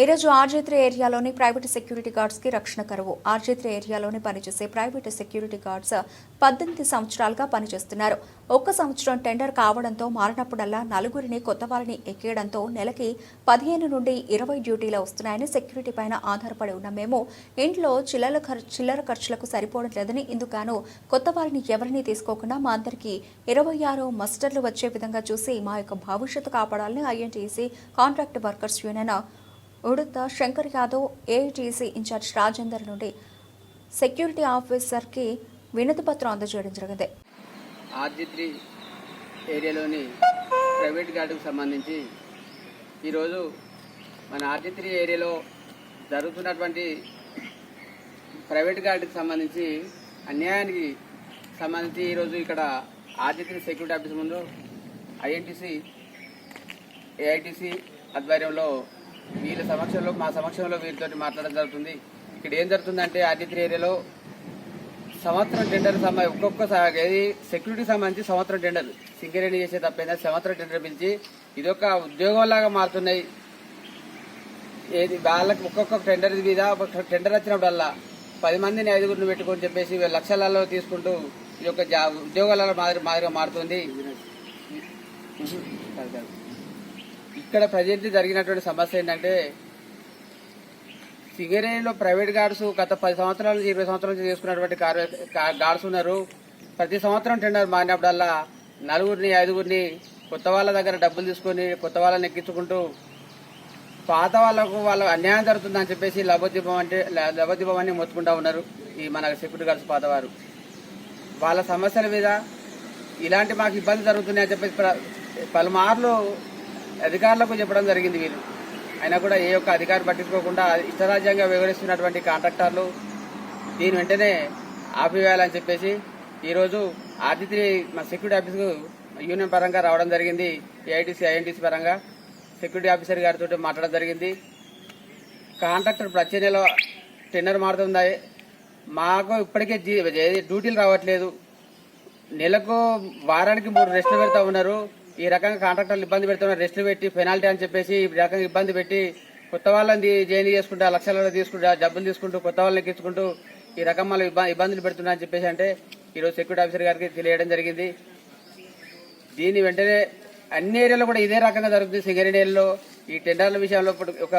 ఈరోజు ఆర్జేత్రి ఏరియాలోని private security గార్డ్స్కి రక్షణ కరువు. ఆర్జేత్రి ఏరియాలోని పనిచేసే ప్రైవేట్ సెక్యూరిటీ గార్డ్స్ పద్దెనిమిది సంవత్సరాలుగా పనిచేస్తున్నారు. ఒక్క సంవత్సరం టెండర్ కావడంతో మారినప్పుడల్లా నలుగురిని కొత్త వారిని ఎక్కేయడంతో నెలకి పదిహేను నుండి ఇరవై డ్యూటీలు వస్తున్నాయని సెక్యూరిటీ పైన ఆధారపడి ఉన్న మేము ఇంట్లో చిల్లర ఖర్చు చిల్లర ఖర్చులకు సరిపోవడం లేదని ఇందుకు కొత్త వారిని ఎవరిని తీసుకోకుండా మా అందరికీ ఇరవై ఆరు మస్టర్లు వచ్చే విధంగా చూసి మా యొక్క భవిష్యత్తు కాపాడాలని INTC contract workers union Uduta Shankar Yadav AITC in charge Rajender నుండి సెక్యూరిటీ ఆఫీసర్కి వినతి పత్రం అందజేయడం జరిగింది. ఆర్జిత్రి ఏరియాలోని ప్రైవేట్ గార్డుకు సంబంధించి ఈరోజు మన ఆర్జిత్రి ఏరియాలో జరుగుతున్నటువంటి ప్రైవేట్ గార్డుకి సంబంధించి అన్యాయానికి సంబంధించి ఈరోజు ఇక్కడ ఆర్జిత్రి సెక్యూరిటీ ఆఫీస్ ముందు ఐఎన్టీసీ ఏఐటీసీ ఆధ్వర్యంలో వీళ్ళ సమక్షంలో మా సమక్షంలో వీరితో మాట్లాడడం జరుగుతుంది. ఇక్కడ ఏం జరుగుతుందంటే అంటే త్రీ ఏరియాలో సంవత్సరం టెండర్ ఒక్కొక్క ఏది సెక్యూరిటీ సంబంధించి సంవత్సరం టెండర్. సింగరేణి చేసే తప్పైనా సంవత్సరం టెండర్ పిలిచి ఇది ఒక ఉద్యోగంలాగా మారుతున్నాయి. ఏది వాళ్ళకి ఒక్కొక్క టెండర్ మీద ఒక టెండర్ వచ్చినప్పుడల్లా పది మందిని ఐదుగురిని పెట్టుకొని చెప్పేసి లక్షలలో తీసుకుంటూ ఈ యొక్క ఉద్యోగాల మాదిరి మాదిరిగా మారుతుంది. ఇక్కడ ప్రజెంట్ జరిగినటువంటి సమస్య ఏంటంటే సింగరేణిలో ప్రైవేట్ గార్డ్స్ గత పది సంవత్సరాల నుంచి ఇరవై సంవత్సరాల నుంచి చేసుకున్నటువంటి గార్డ్స్ ఉన్నారు. ప్రతి సంవత్సరం టెండర్ మారినప్పుడల్లా నలుగురిని ఐదుగురిని కొత్త వాళ్ళ దగ్గర డబ్బులు తీసుకొని కొత్త వాళ్ళని ఎక్కించుకుంటూ పాత వాళ్ళకు వాళ్ళ అన్యాయం జరుగుతుందని చెప్పేసి లభోద్యమం అంటే లభోద్యమం అని మొత్తుకుంటా ఉన్నారు ఈ మన సెక్యూరిటీ గార్డ్స్ పాతవారు వాళ్ళ సమస్యల మీద ఇలాంటి మాకు ఇబ్బంది జరుగుతున్నాయి అని చెప్పేసి పలుమార్లు అధికారులకు చెప్పడం జరిగింది వీళ్ళు అయినా కూడా ఏ ఒక్క అధికారి పట్టించుకోకుండా ఇష్టరాజ్యంగా వివరిస్తున్నటువంటి కాంట్రాక్టర్లు దీని వెంటనే ఆపివేయాలని చెప్పేసి ఈరోజు ఆదిత్రి మా సెక్యూరిటీ ఆఫీస్కు యూనియన్ పరంగా రావడం జరిగింది. ఏఐటీసీ ఐఎన్టీసీ పరంగా సెక్యూరిటీ ఆఫీసర్ గారితో మాట్లాడడం జరిగింది. కాంట్రాక్టర్ ప్రతి నెల టెండర్ మారుతుంది? మాకు ఇప్పటికే డ్యూటీలు రావట్లేదు. నెలకు వారానికి మూడు రెస్టులు పెడతా ఉన్నారు. ఈ రకంగా కాంట్రాక్టర్లు ఇబ్బంది పెడుతున్నారు రెస్ట్లు పెట్టి పెనాల్టీ అని చెప్పేసి ఈ రకంగా ఇబ్బంది పెట్టి కొత్త వాళ్ళని జైలు చేసుకుంటూ లక్షలలో తీసుకుంటూ డబ్బులు తీసుకుంటూ కొత్త వాళ్ళని ఎక్కించుకుంటూ ఈ రకం మళ్ళీ ఇబ్బందులు పెడుతున్నా అని చెప్పేసి అంటే ఈరోజు సెక్యూరిటీ ఆఫీసర్ గారికి తెలియడం జరిగింది. దీని వెంటనే అన్ని ఏరియాలో కూడా ఇదే రకంగా జరుగుతుంది. సింగరేణి ఏరియాలో ఈ టెండర్ల విషయంలో ఇప్పుడు ఒక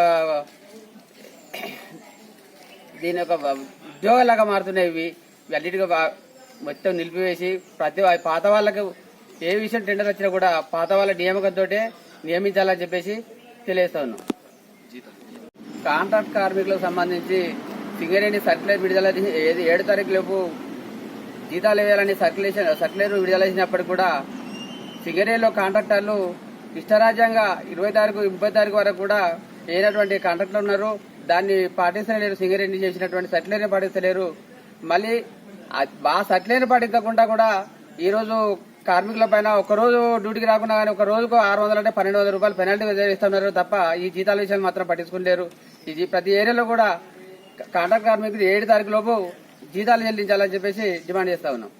దీని ఒక ఉద్యోగాలాగా మారుతున్నాయి ఇవి. అన్నిటిగా మొత్తం నిలిపివేసి ప్రతి పాత వాళ్ళకు ఏ విషయం టెండర్ వచ్చినా కూడా పాత వాళ్ళ నియామకంతో నియమించాలని చెప్పేసి తెలియజేస్తా ఉన్నాం కాంట్రాక్ట్ కార్మికులకు సంబంధించి సింగరేణి సర్క్యులర్ విడుదల ఏది ఏడు తారీఖు లోపు జీతాలు వేయాలని సర్క్యులేషన్ సర్క్యులర్ విడుదల చేసినప్పటికీ కూడా సింగరేణిలో కాంట్రాక్టర్లు ఇష్టరాజ్యంగా ఇరవై తారీఖు ముప్పై తారీఖు వరకు కూడా ఏనటువంటి కాంట్రాక్టర్లు ఉన్నారు. దాన్ని పాటించలేరు సింగరేణి చేసినటువంటి సర్క్యులర్ని పాటించలేరు. మళ్ళీ ఆ- సర్క్యులర్ని పాటించకుండా కూడా ఈరోజు కార్మికుల పైన ఒక రోజు డ్యూటీకి రాకుండా కానీ ఒక రోజుకు ఆరు వందల అంటే పన్నెండు వందల రూపాయలు పెనాల్టీ ఇస్తున్నారు తప్ప ఈ జీతాల విషయాలు మాత్రం పట్టించుకుంటారు ఈ ప్రతి ఏరియాలో కూడా కాంట్రాక్ట్ కార్మికులు ఏడు తారీఖు లోపు జీతాలు చెల్లించాలని చెప్పేసి డిమాండ్ చేస్తా ఉన్నాం.